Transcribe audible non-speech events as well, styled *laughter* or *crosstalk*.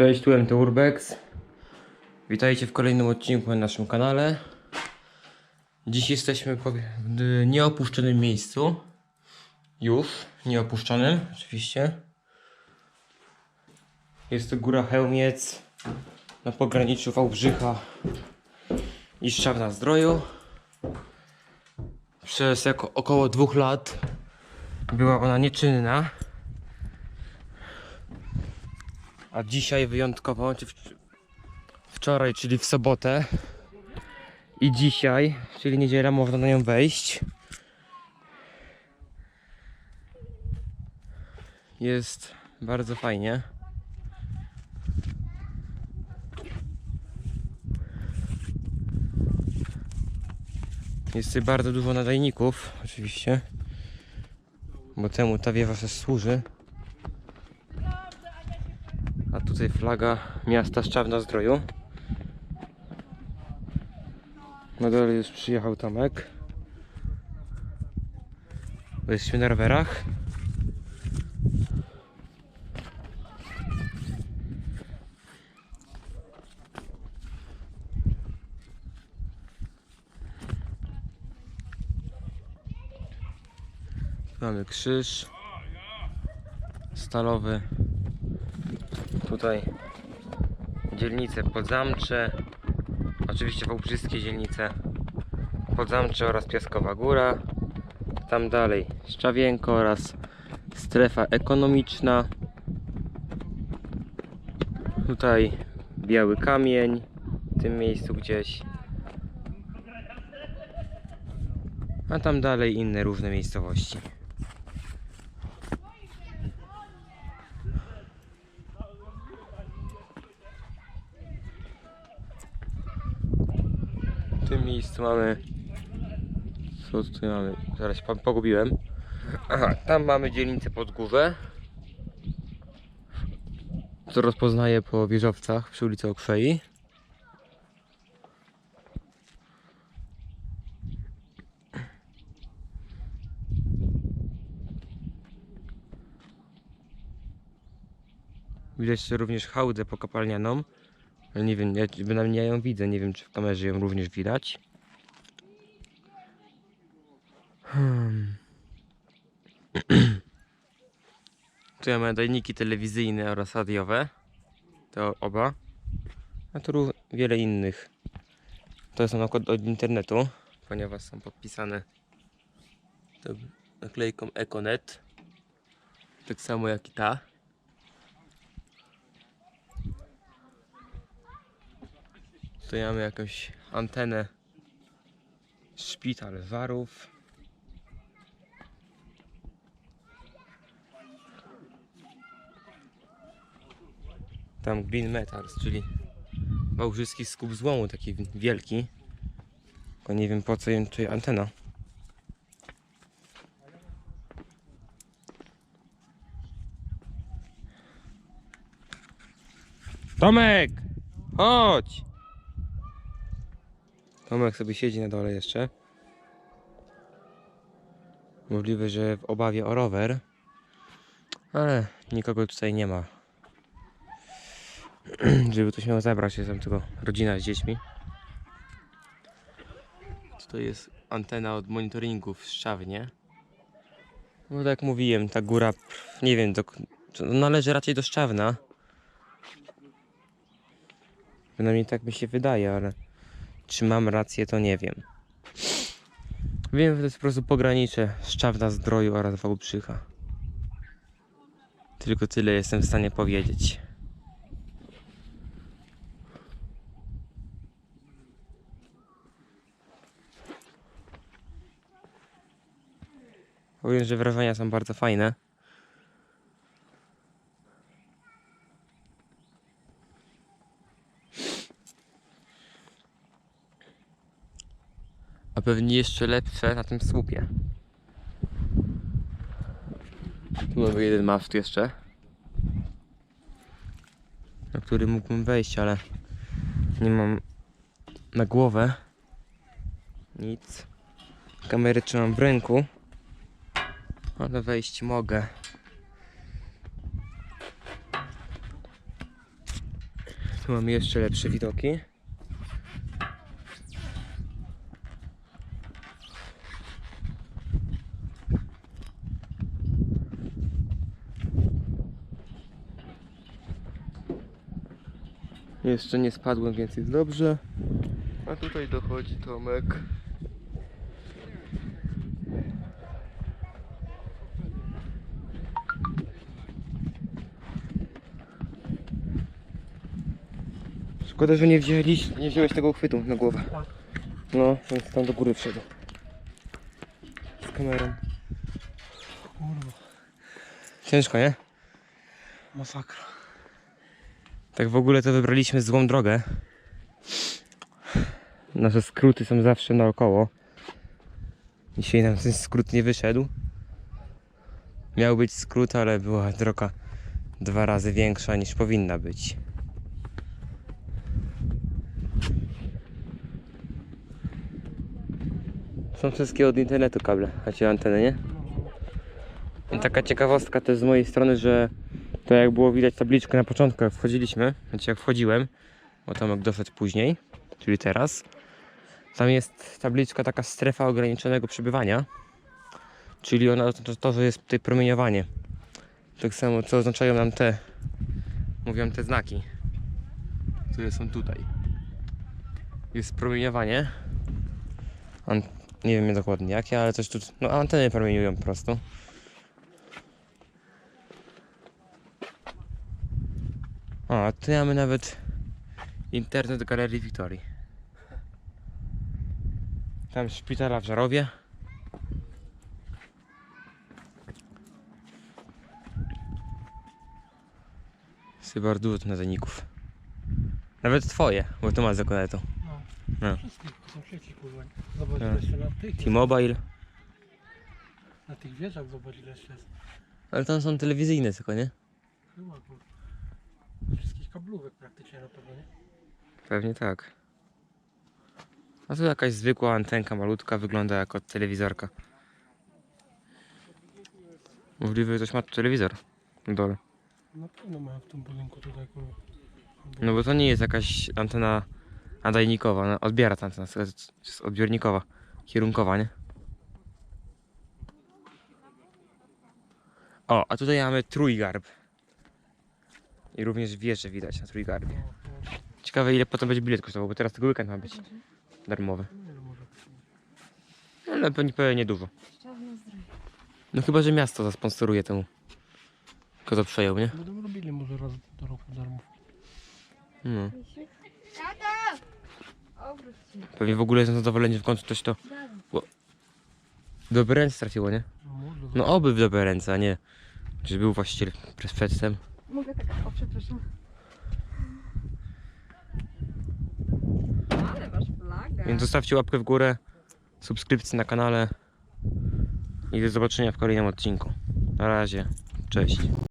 Cześć, tu MT Urbex. Witajcie w kolejnym odcinku na naszym kanale. Dziś jesteśmy w nieopuszczonym miejscu. Już, nieopuszczonym, oczywiście. Jest to góra Chełmiec na pograniczu Wałbrzycha i Szczawna Zdroju. Przez około dwóch lat była ona nieczynna. A dzisiaj wyjątkowo, czy wczoraj, czyli w sobotę i dzisiaj, czyli niedziela, można na nią wejść. Jest bardzo fajnie. Jest bardzo dużo nadajników, oczywiście, bo temu ta wiewa też służy. Tutaj flaga miasta Szczawna Zdroju. Na dole już przyjechał Tomek. Bo jesteśmy na rowerach. Mamy krzyż stalowy. Tutaj dzielnice Podzamcze, oczywiście wałbrzyskie dzielnice Podzamcze oraz Piaskowa Góra. Tam dalej Szczawienko oraz strefa ekonomiczna. Tutaj Biały Kamień, w tym miejscu gdzieś. A tam dalej inne różne miejscowości. W miejscu mamy. Co tutaj mamy? Zaraz się pogubiłem. Aha, tam mamy dzielnicę Podgórze. Co rozpoznaję po wieżowcach przy ulicy Okwei. Widać również hałdę pokapalnianą. Nie wiem, ja bynajmniej ja ją widzę, nie wiem czy w kamerze ją również widać. Tu mamy nadajniki telewizyjne oraz radiowe. To oba. A tu wiele innych. To są nakład od internetu, ponieważ są podpisane naklejką Econet. Tak samo jak i ta. Tutaj mamy jakąś antenę Szpital Warów. Tam Green Metals, czyli wałbrzyski skup złomu, taki wielki. Tylko nie wiem po co im tutaj antena. Tomek! Chodź! Tomek sobie siedzi na dole jeszcze. Możliwe, że w obawie o rower. Ale nikogo tutaj nie ma. *clears throat* Żeby ktoś miał zabrać, jest tam tylko rodzina z dziećmi. Tutaj jest antena od monitoringu w Szczawnie. No tak jak mówiłem, ta góra, nie wiem, do, należy raczej do Szczawna. Przynajmniej tak mi się wydaje, ale czy mam rację, to nie wiem. Wiem, że to jest po prostu pogranicze Szczawna Zdroju oraz Wałbrzycha. Tylko tyle jestem w stanie powiedzieć. Powiem, że wrażenia są bardzo fajne. A pewnie jeszcze lepsze na tym słupie. Tu mamy jeden maszt jeszcze. Na który mógłbym wejść, ale nie mam na głowę nic. Kamerę trzymam w ręku. Ale wejść mogę. Tu mamy jeszcze lepsze widoki. Jeszcze nie spadłem, więc jest dobrze. A tutaj dochodzi Tomek. Szkoda, że nie wzięliś, nie wziąłeś tego uchwytu na głowę. No, więc tam do góry wszedł. Z kamerą. Kurwa, Ciężko, nie? masakra. Tak w ogóle to wybraliśmy złą drogę. Nasze skróty są zawsze naokoło. Dzisiaj nam ten skrót nie wyszedł. Miał być skrót, ale była droga dwa razy większa niż powinna być. Są wszystkie od internetu kable, ci anteny, nie? I taka ciekawostka też z mojej strony, że to jak było widać tabliczkę na początku, jak wchodziliśmy, znaczy jak wchodziłem, bo Tomek doszedł później, czyli teraz, tam jest tabliczka taka strefa ograniczonego przebywania, czyli ona to, to, że jest tutaj promieniowanie. Tak samo co oznaczają nam te, mówią te znaki, które są tutaj. Jest promieniowanie, An nie wiem dokładnie jakie, ale coś tu, no anteny promieniują po prostu. O, tu mamy nawet internet Galerii Wiktorii. Tam szpitala w Żarowie. Chyba dużo nadajników. Nawet twoje, bo to ma zakonetu. No. Kurwa. Zobacz, ile jeszcze na tych, T-Mobile. na tych wieżach, zobacz, ile jeszcze jest. Ale tam są telewizyjne tylko, nie? Chyba, kurwa. Wszystkich kablówek praktycznie na pewno, nie? Pewnie tak. A tu jakaś zwykła antenka malutka wygląda jak od telewizorka. Możliwe, że ktoś ma tu telewizor na dole. Na pewno mają w tym budynku tutaj, kurwa. No bo to nie jest jakaś antena nadajnikowa, no, odbiera ta antena, to jest odbiornikowa, kierunkowa, nie? O, a tutaj mamy trójgarb. I również wieże widać na trójgarbie. No, no, Ciekawe ile potem będzie bilet kosztował, bo teraz tego weekend ma być darmowy. może. Ale pewnie, pewnie niedużo. No chyba, że miasto zasponsoruje temu. Kto to przejął, nie? Będą robili może raz do roku darmo. No. Tata! Pewnie w ogóle są zadowoleni, że w końcu coś to Dawaj. w dobre ręce trafiło, nie? No oby w dobre ręce, a nie, że był właściciel przed przedtem. Mogę tak, o przepraszam. Ale masz. Więc zostawcie łapkę w górę, subskrypcję na kanale i do zobaczenia w kolejnym odcinku. Na razie, cześć.